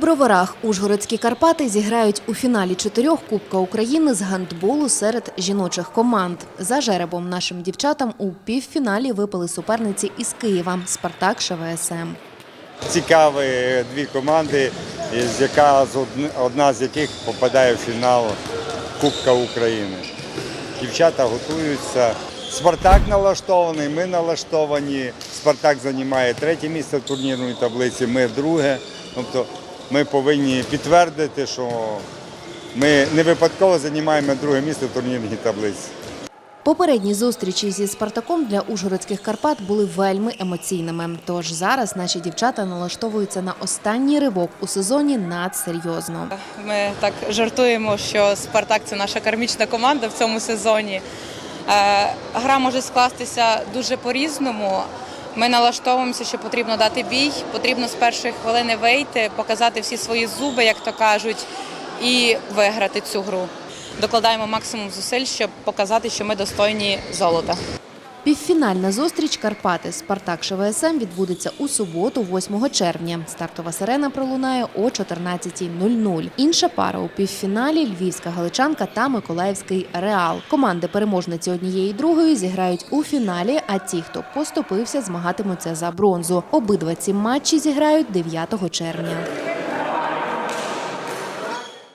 Броварах Ужгородські Карпати зіграють у фіналі чотирьох Кубка України з гандболу серед жіночих команд. За жеребом нашим дівчатам у півфіналі випали суперниці із Києва Спартак ШВСМ. Цікаві дві команди, яка одна з яких попадає в фінал Кубка України. Дівчата готуються. Спартак налаштований, ми налаштовані. Спартак займає третє місце в турнірній таблиці, ми друге. Тобто ми повинні підтвердити, що ми не випадково займаємо друге місце в турнірній таблиці. Попередні зустрічі зі Спартаком для Ужгородських Карпат були вельми емоційними. Тож зараз наші дівчата налаштовуються на останній ривок у сезоні надсерйозно. Ми так жартуємо, що Спартак це наша кармічна команда в цьому сезоні. Е, Гра може скластися дуже по-різному. Ми налаштовуємося, що потрібно дати бій, потрібно з першої хвилини вийти, показати всі свої зуби, як то кажуть, і виграти цю гру. Докладаємо максимум зусиль, щоб показати, що ми достойні золота. Півфінальна зустріч Карпати Спартак ШВСМ відбудеться у суботу, 8 червня. Стартова сирена пролунає о 14.00. Інша пара у півфіналі Львівська Галичанка та Миколаївський Реал. Команди переможниці однієї другої зіграють у фіналі. А ті, хто поступився, змагатимуться за бронзу. Обидва ці матчі зіграють 9 червня.